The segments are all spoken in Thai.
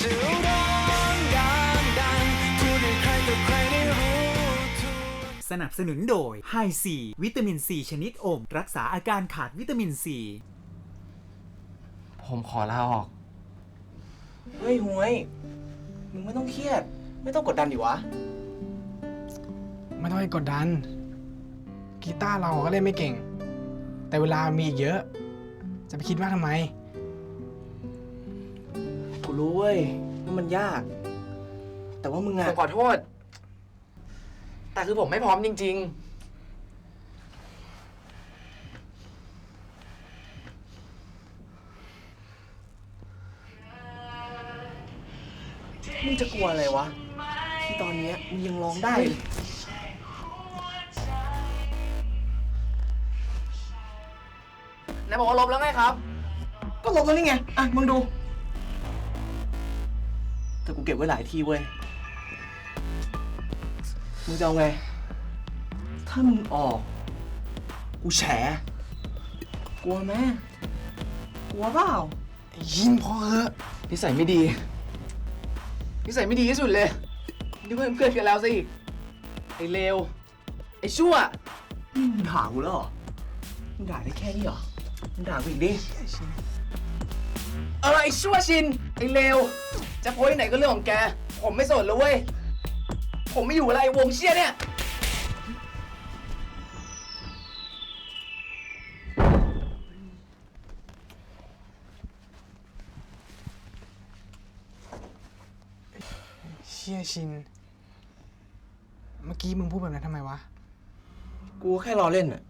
จะร้องดังดังพูดให้ใครต่อใครได้รู้ทั่วสนับสนุนโดยไฮซีวิตามินซีชนิดอม รักษาอาการขาดวิตามินซี ผมขอลาออก เฮ้ยหวย มึงไม่ต้องเครียด ไม่ต้องกดดันดิวะ ไม่ต้องให้กดดัน กีตาร์เราก็เล่นไม่เก่ง แต่เวลามีอีกเยอะ จะไปคิดมากทำไมกู รู้เว้ยว่ามันยาก แต่ว่ามึงผอะมขอโทษ แต่คือผมไม่พร้อมจริง มึงจะกลัวอะไรวะ ที่ตอนเนี้ยมึงยังร้องได้เลยๆนายบอกว่าลบแล้วไงครับ ก็ลบแล้วนี่ไง อะมึงดู แต่กูเก็บไว้หลายที่เว้ย มึงจะเอาไง ถ้ามึงออก กูแฉ กลัวไหมกลัวเปล่า ยินพอเหอะนิสัยไม่ดี นิสัยไม่ดีที่สุดเลยนี่เพื่อนเพื่อนกันแล้วซะอีก ไอ้เลว ไอ้ชั่วนี่มึงด่ากูแล้วเหรอ มึงด่าได้แค่นี้เหรอ มึงด่ากูอีกดิ เออไอ้ชั่วชิน ไอ้เลว จะโพสต์ไหนก็เรื่องของแก ผมไม่สนแล้วเว้ย ผมไม่อยู่อะไรวงเชี่ยเนี่ย เชี่ยชิน เมื่อกี้มึงพูดแบบนั้นทำไมวะ กูก็แค่รอเล่นอะ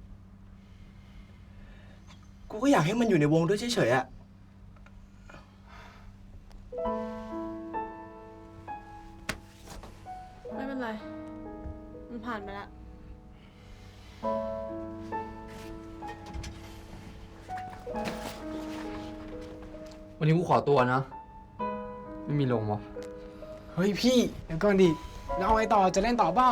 กูก็อยากให้มันอยู่ในวงด้วยเฉยๆอะ ผ่านไปแล้ว วันนี้กูขอตัวนะ ไม่มีลงวะ เฮ้ยพี่ เดี๋ยวก่อนดิแล้วเอาไงต่อจะเล่นต่อเปล่า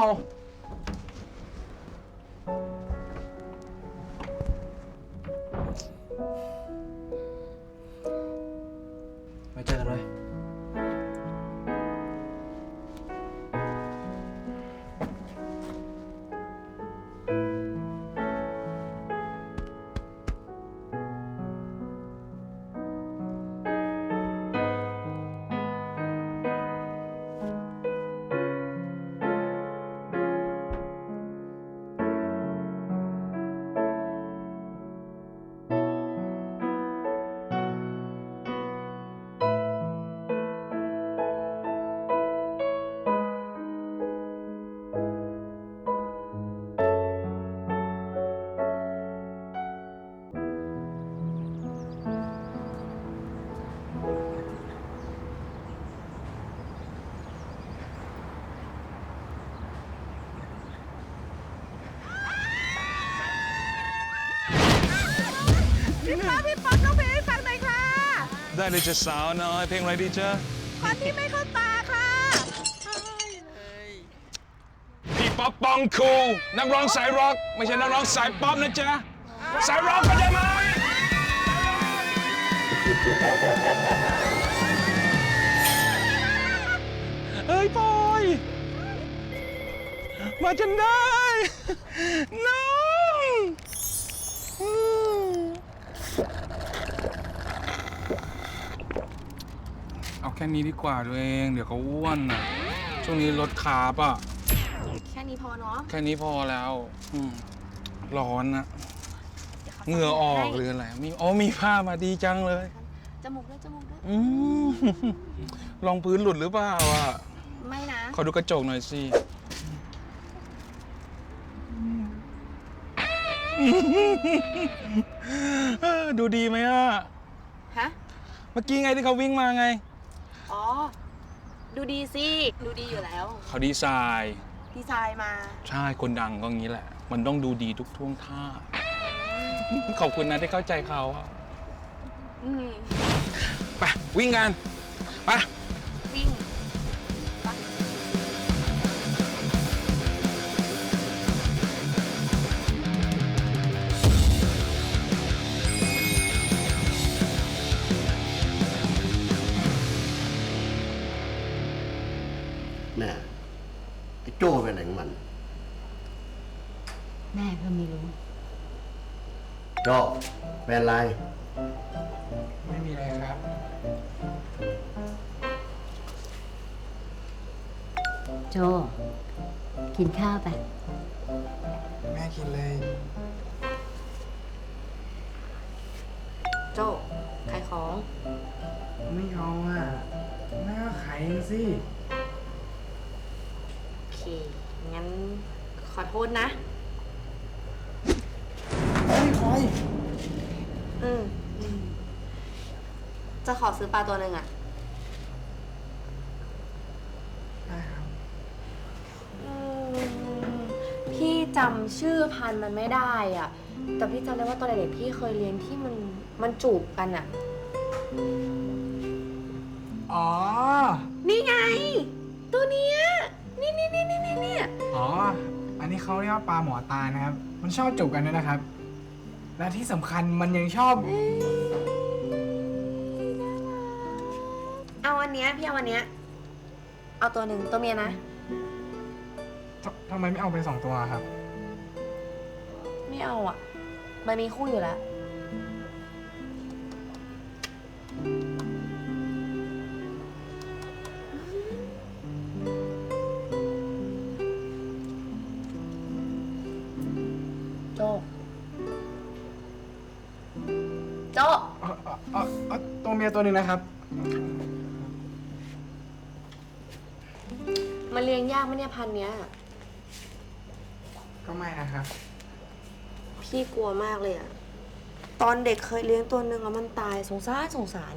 ได้เลยจะสาวน้อย เพลงอะไรดีจ๊ะคนที่ไม่เข้าตาค่ะพี่ป๊อปปองคูลนักร้องสายร็อก ไม่ใช่นักร้องสายป๊อปนะจ๊ะ สายร็อกเข้าใจไหมเฮ้ยปอย มาจนได้น้องอืมเอา แค่นี้ดีกว่าตัวเอง เดี๋ยวเขาอ้วนอะ ช่วงนี้ลดคาร์บอะ แค่นี้พอเนาะแค่นี้พอแล้วอืมร้อนนะดี๋ยวขาเหงื่อออกหรืออะไรมีอ๋อมีผ้ามาดีจังเลย จมูกด้วยจมูกด้วยอืมรองพื้นหลุดหรือเปล่าอะ ไม่นะ ขอดูกระจกหน่อยสิเออดูดีไหมอะ ฮะ เมื่อกี้ไงที่เขาวิ่งมาไง อ๋อ ดูดีสิ ดูดีอยู่แล้ว เขาดีไซน์ดีไซน์มา ใช่คนดังก็งี้แหละ มันต้องดูดีทุกท่วงท่า ขอบคุณนะที่เข้าใจเขาอะอืม ไปวิ่งกันไป วิ่ง โจ้เป็นไรไม่มีอะไรครับ โจ กินข้าวไป แม่กินเลย โจขายของ ไม่เอาอะแม่ก็ขายเองสิ โอเค งั้นขอโทษนะ จะขอซื้อปลาตัวหนึ่งอะได้ครับอืมพี่จำชื่อพันธุ์มันไม่ได้อะแต่พี่จำได้ว่าตอนเด็กๆพี่เคยเลี้ยงที่มันมันจูบกันอะอ๋อ นี่ไง ตัวเนี้ยนี่นี่นี่นี่นี่เนี่ยอ๋อ อันนี้เขาเรียกว่าปลาหมอตานะครับ มันชอบจูบกันด้วยนะครับ และที่สำคัญมันยังชอบ เอา เนี้ยพี่เอาอันเนี้ย เอาตัวหนึ่งตัวเมียนะททำไมไม่เอาไปสองตัวครับ ไม่เอาอะ มันมีคู่อยู่แล้ว โจ โจ เอาเอาเอาเอาตัวเมียตัวหนึ่งนะครับ เลี้ยงยากไหมเนี่ยพันธุ์เนี้ย ก็ไม่นะครับ พี่กลัวมากเลยอะตอนเด็กเคยเลี้ยงตัวหนึ่งแล้วมันตายสงสารสงสาร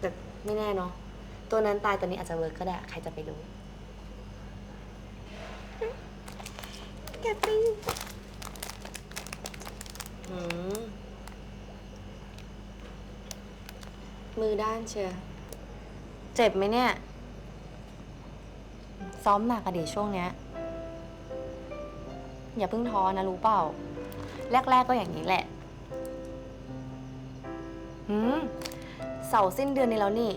แต่ไม่แน่เนาะตัวนั้นตายตัวนี้อาจจะเวิร์กก็ได้ ใครจะไปรู้แกปิ้งหืมมือด้านเชียร์ เจ็บไหมเนี่ย ซ้อมหนักอะดิช่วงเนี้ย อย่าเพิ่งท้อนะรู้เปล่า แรก ๆก็อย่างนี้แหละหืมเสาร์สิ้นเดือนนี้แล้วนี่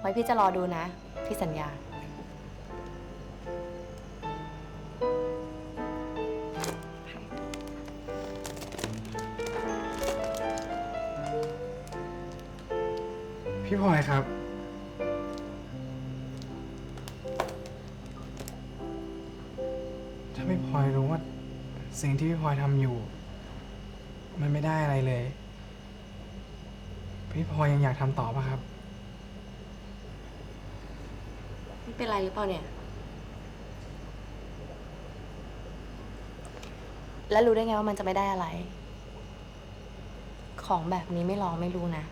ไว้พี่จะรอดูนะ พี่สัญญา พี่พลอยครับ ถ้าพี่พลอยรู้ว่า สิ่งที่พี่พลอยทำอยู่ มันไม่ได้อะไรเลย พี่พลอยยังอยากทำต่อปะครับ ไม่เป็นไรหรือเปล่าเนี่ย แล้วรู้ได้ไงว่ามันจะไม่ได้อะไร ของแบบนี้ไม่ลองไม่รู้นะ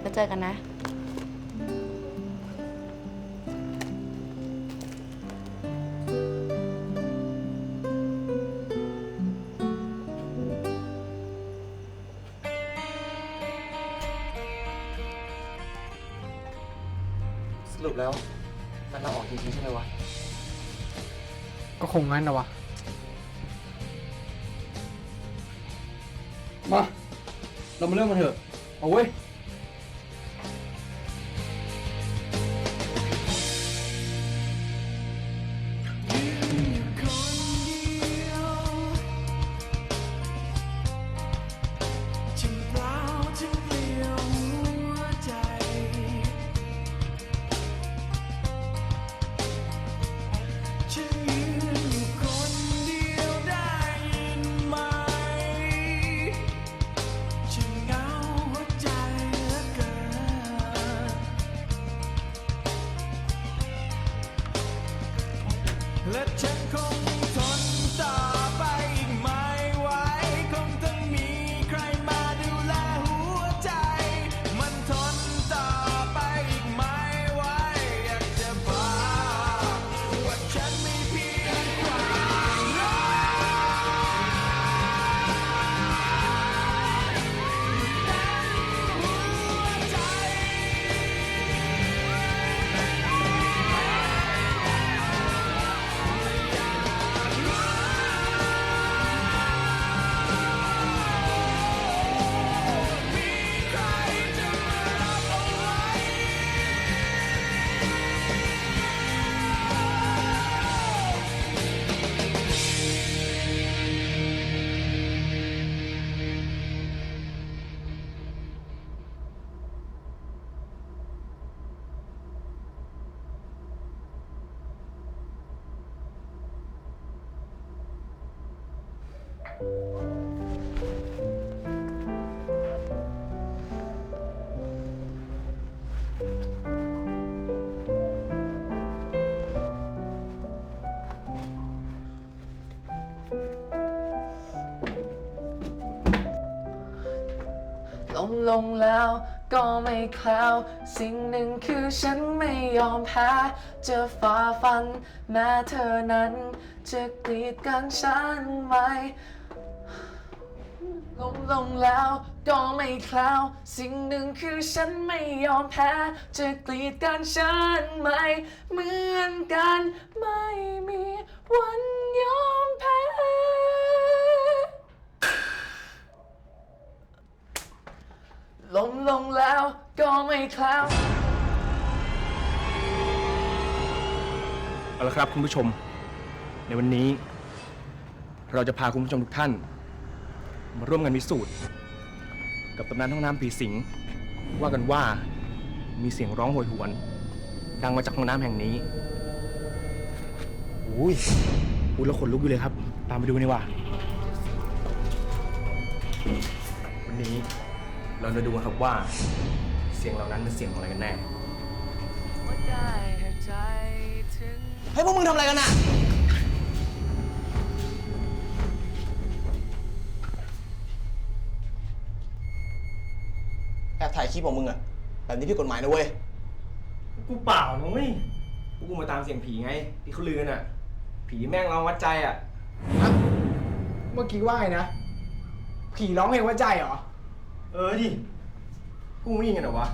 แล้วเจอกันนะ งงั้นนะวะ มา เรามาเริ่มกันเถอะ เอาเว้ย งลงแล้วก็ไม่แคล้วสิ่งหนึ่งคือฉันไม่ยอมแพ้จะฝ่าฟัน แม้เธอนั้น จะกลีดกันฉันไหมลงลงแล้วก็ไม่แคล้วสิ่งหนึ่งคือฉันไม่ยอมแพ้ จะกลีดกันฉันไหม เหมือนกันไม่มีวันยอมแพ้ ลมลงแล้วก็ไม่แคล้ว เอาละครับคุณผู้ชม ในวันนี้ เราจะพาคุณผู้ชมทุกท่าน มาร่วมกันพิสูจน์ กับตำนานห้องน้ำผีสิง ว่ากันว่ามีเสียงร้องโหยหวน ดังมาจากห้องน้ำแห่งนี้อุ้ยอุ้ยแล้วขนลุกอยู่เลยครับ ตามไปดูกันดีกว่าวันนี้ เราจะดูกันครับว่าเสียงเหล่านั้นเป็นเสียงของอะไรกันแน่ เฮ้ยพวกมึงทำอะไรกันอะแอบถ่ายคลิปของมึงอะแบบนี้ผิดกฎหมายนะเว้ย กูเปล่านะเว้ยพวกกูมาตามเสียงผีไง ที่เขาลือกันอะ ผีแม่งร้องวัดใจอะ เมื่อกี้ว่าไงนะ ผีร้องเพลงว่าใจเหรอ เออดิกูไม่ยินกันเหรอวะ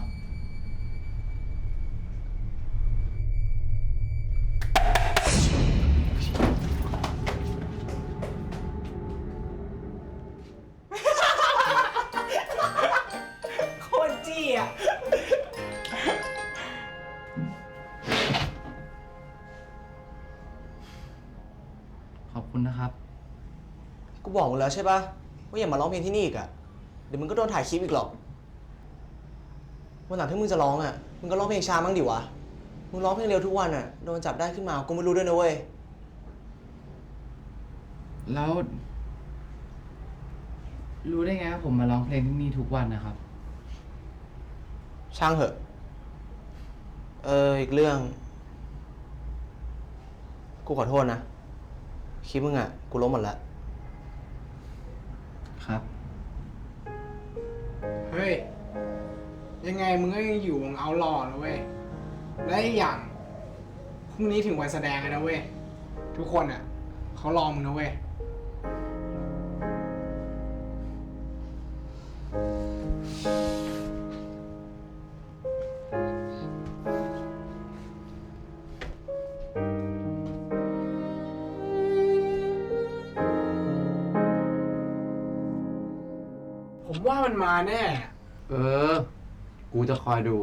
โคตรจี้อะ ขอบคุณนะครับ กูบอกมึงแล้วใช่ปะว่าอย่ามาร้องเพลงที่นี่อีกอะเดี๋ยวมึงก็โดนถ่ายคลิปอีกหรอกวันหลังถ้ามึงจะร้องอะมึงก็ร้องเพลงช้ามั้งดิวะ มึงร้องเพลงเร็วทุกวันอะโดนจับได้ขึ้นมา กูไม่รู้ด้วยนะเว้ย แล้ว รู้ได้ไงว่าผมมาร้องเพลงที่นี่ทุกวันนะครับ ช่างเหอะ เออ อีกเรื่อง กูขอโทษนะ คลิปมึงอะกูลบหมดแล้วครับ เฮ้ย ยังไงมึงก็ยังอยู่วงเอาหล่อนะเว้ย และอีกอย่างพรุ่งนี้ถึงวันแสดงแล้วนะเว้ย ทุกคนอะเขารอมึงนะเว้ย ว่ามันมาแน่ เออ กูจะคอยดู